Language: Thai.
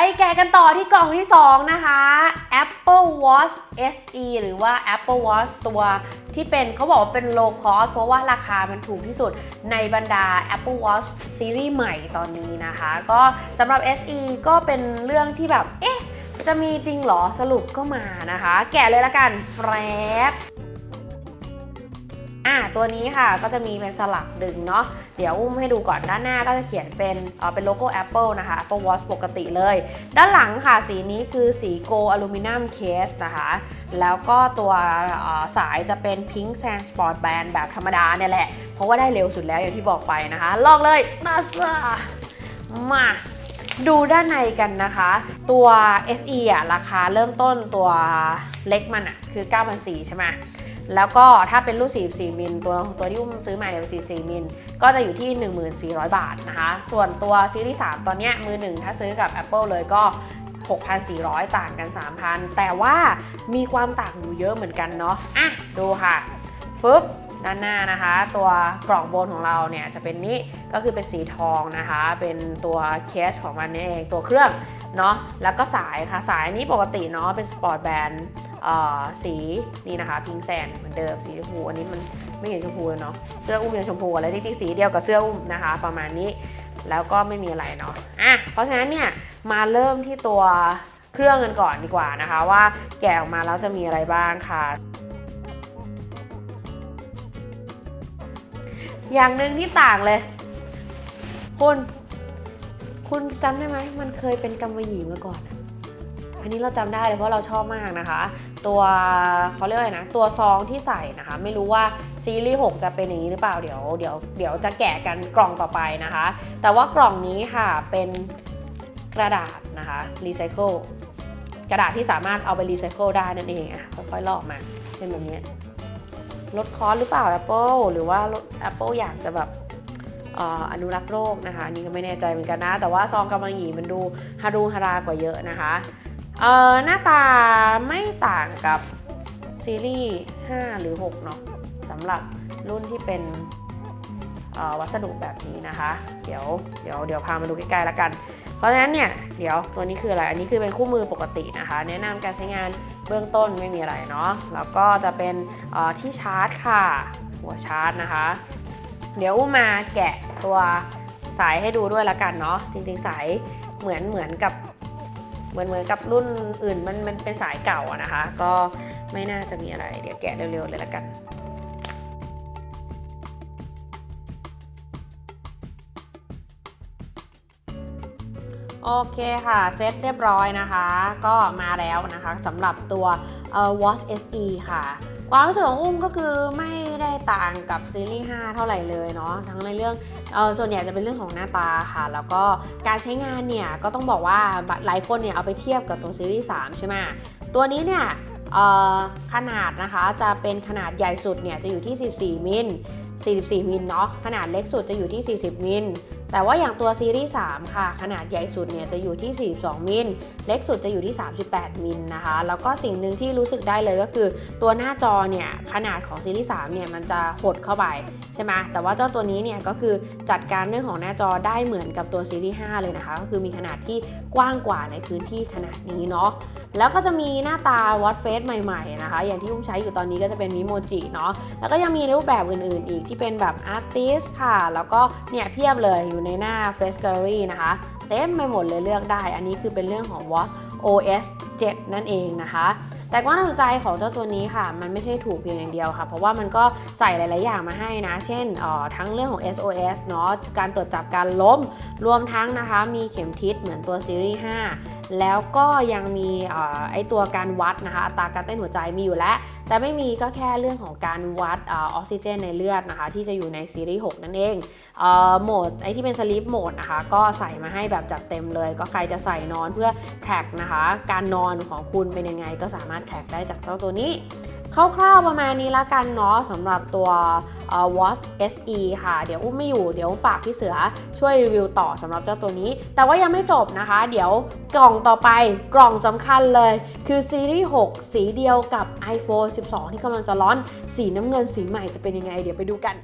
ไปแกะกันต่อที่กล่องที่ 2 นะคะ Apple Watch SE หรือว่า Apple Watch ตัวที่เป็นเขาบอกว่าเป็น low cost เพราะว่าราคามันถูกที่สุดในบรรดา Apple Watch ซีรีส์ใหม่ตอนนี้นะคะ ก็สำหรับ SE ก็เป็นเรื่องที่แบบ เอ๊ะ จะมีจริงเหรอสรุปก็มานะคะ แกะเลยละกันแฟร อะตัวนี้ค่ะก็จะมีเป็นสลักดึงเนาะเดี๋ยวอุ้มให้ดูก่อนด้านหน้าก็จะเขียนเป็นเออเป็นโลโก้ Apple นะคะ Apple Watch ปกติเลย ด้านหลังค่ะสีนี้คือสีโกอลูมิเนียมเคสนะคะ แล้วก็ตัวสายจะเป็น Pink Sand Sport Band แบบธรรมดาเนี่ยแหละ เพราะว่าได้เร็วสุดแล้วอย่างที่บอกไปนะคะ ลอกเลยนาซามาดูด้านในกันนะคะ ตัว SE อะราคาเริ่มต้นตัวเล็กมันอะคือ 9,400ใช่ไหม แล้วก็ถ้าเป็นรุ่น 44 มิลตัวตัวที่อุ้มซื้อมาเนี่ยเป็น44 มิล ก็จะอยู่ที่ 1400 บาทนะคะ ส่วนตัวซีรีส์ 3 ตอนเนี้ยมือหนึ่งถ้าซื้อกับ Apple เลยก็ 6,400 ต่างกัน 3,000 แต่ว่ามีความต่างอยู่เยอะเหมือนกันเนาะ อะ ดูค่ะฟึบด้านหน้านะคะ ตัวกล่องบนของเราเนี่ยจะเป็นนี้ก็คือเป็นสีทองนะคะ เป็นตัวเคสของมันนี่เองตัวเครื่องเนาะแล้วก็สายค่ะสายนี้ปกติเนาะเป็นสปอร์ตแบนด์ สีนี่นะคะพิงแซนเหมือนเดิมสีชมพูอันนี้มันไม่เห็นชมพูเนาะเสื้ออุ้มยังชมพูอะไรที่สีเดียวกับเสื้ออุ้มนะคะ ประมาณนี้แล้วก็ไม่มีอะไรเนาะอะเพราะฉะนั้นเนี่ยมาเริ่มที่ตัวเครื่องกันก่อนดีกว่านะคะ ว่าแกะออกมาแล้วจะมีอะไรบ้างค่ะอย่างหนึ่งที่ต่างเลย คุณ คุณจำได้ไหม มันเคยเป็นกำมะหยี่มาก่อน อันนี้เราจำได้เลยเพราะเราชอบมากนะคะ ตัวเขาเรียกอะไรนะ ตัวซองที่ใส่นะคะ ไม่รู้ว่าซีรีส์6จะเป็นอย่างนี้หรือเปล่าเดี๋ยวเดี๋ยวเดี๋ยวจะแกะกันกล่องต่อไปนะคะ แต่ว่ากล่องนี้ค่ะเป็นกระดาษนะคะรีไซเคิลกระดาษที่สามารถเอาไปรีไซเคิลได้นั่นเองอะค่อยๆลอกมาเป็นแบบนี้ลดคอสหรือเปล่า Apple หรือว่า Apple อยากจะแบบเอ่ออนุรักษ์โลกนะคะอันนี้ก็ไม่แน่ใจเหมือนกันนะ แต่ว่าซองกำมะหยี่มันดูฮารุฮารากว่าเยอะนะคะ เอ่อหน้าตาไม่ต่างกับซีรีส์ 5 หรือ 6 เนาะสำหรับรุ่นที่เป็นวัสดุแบบนี้นะคะ เดี๋ยวเดี๋ยวเดี๋ยวพามาดูใกล้ๆแล้วกัน เพราะฉะนั้นเนี่ยเดี๋ยวตัวนี้คืออะไร อันนี้คือเป็นคู่มือปกตินะคะ แนะนำการใช้งานเบื้องต้นไม่มีอะไรเนาะ แล้วก็จะเป็นที่ชาร์จค่ะ หัวชาร์จนะคะ เดี๋ยวอุ้มมาแกะตัวสายให้ดูด้วยละกันเนาะ จริงๆสายเหมือนเหมือนกับ มือนเหมือนกับรุ่นอื่นมันมันเป็นสายเก่าอะนะคะ ก็ไม่น่าจะมีอะไร เดี๋ยวแกะเร็วๆเลยละกันโอเคค่ะเซตเรียบร้อยนะคะ ก็มาแล้วนะคะสำหรับตัว Watch SE ค่ะ ความรู้สึกของอุ้มก็คือไม่ได้ต่างกับซีรีส์5 เท่าไหร่เลยเนาะทั้งในเรื่องเออส่วนใหญ่จะเป็นเรื่องของหน้าตาค่ะ แล้วก็การใช้งานเนี่ยก็ต้องบอกว่าหลายคนเนี่ยเอาไปเทียบกับตัวซีรีส์3ใช่ไหมตัวนี้เนี่ยขนาดนะคะจะเป็นขนาดใหญ่สุดเนี่ยจะอยู่ที่ 14 มิล 44 มิลเนาะขนาดเล็กสุดจะอยู่ที่ 40 มิล แต่ว่าอย่างตัวซีรีส์ 3 ค่ะ ขนาดใหญ่สุดเนี่ยจะอยู่ที่ 42 มิล เล็กสุดจะอยู่ที่ 38 มิลนะคะ แล้วก็สิ่งหนึ่งที่รู้สึกได้เลยก็คือ ตัวหน้าจอเนี่ยขนาดของซีรีส์ 3 เนี่ยมันจะหดเข้าไปใช่ไหมแต่ว่าเจ้าตัวนี้เนี่ยก็คือจัดการเรื่องของหน้าจอได้เหมือนกับตัวซีรีส์ 5 เลยนะคะ ก็คือมีขนาดที่กว้างกว่าในพื้นที่ขนาดนี้เนาะ แล้วก็จะมีหน้าตา Watch Face ใหม่ๆนะคะ อย่างที่อุ้มใช้อยู่ตอนนี้ก็จะเป็นมิโมจิเนาะ แล้วก็ยังมีรูปแบบอื่นๆ อีกที่เป็นแบบ Artist ค่ะ แล้วก็เนี่ยเพียบเลยอยู่ในหน้า Face Gallery นะคะ เต็มไปหมดเลยเลือกได้ อันนี้คือเป็นเรื่องของ Watch OS 7 นั่นเองนะคะ แต่ความน่าสนใจของเจ้าตัวนี้ค่ะ มันไม่ใช่ถูกเพียงอย่างเดียวค่ะ เพราะว่ามันก็ใส่หลาย ๆ อย่างมาให้นะ เช่นออทั้งเรื่องของ SOS เนาะการตรวจจับการล้ม รวมทั้งนะคะ มีเข็มทิศเหมือนตัวซีรีส์5แล้วก็ยังมีออไอตัวการวัดนะคะอัตราการเต้นหัวใจมีอยู่แล้ว แต่ไม่มีก็แค่เรื่องของการวัดออกซิเจนในเลือดนะคะ ที่จะอยู่ในซีรีส์ 6 นั่นเองเออโหมดไอที่เป็นสลีปโหมดนะคะ ก็ใส่มาให้แบบจัดเต็มเลย ก็ใครจะใส่นอนเพื่อแท็กนะคะ การนอนของคุณเป็นยังไงก็สามารถแท็กได้จากเจ้าตัวนี้คร่าวๆประมาณนี้ละกันเนาะสำหรับตัว Watch SE ค่ะ เดี๋ยวอุ้มไม่อยู่เดี๋ยวฝากพี่เสือช่วยรีวิวต่อสำหรับเจ้าตัวนี้ แต่ว่ายังไม่จบนะคะ เดี๋ยวกล่องต่อไปกล่องสำคัญเลย คือซีรีส์ 6 สีเดียวกับ iPhone 12 ที่กำลังจะร้อนสีน้ำเงินสีใหม่จะเป็นยังไง เดี๋ยวไปดูกัน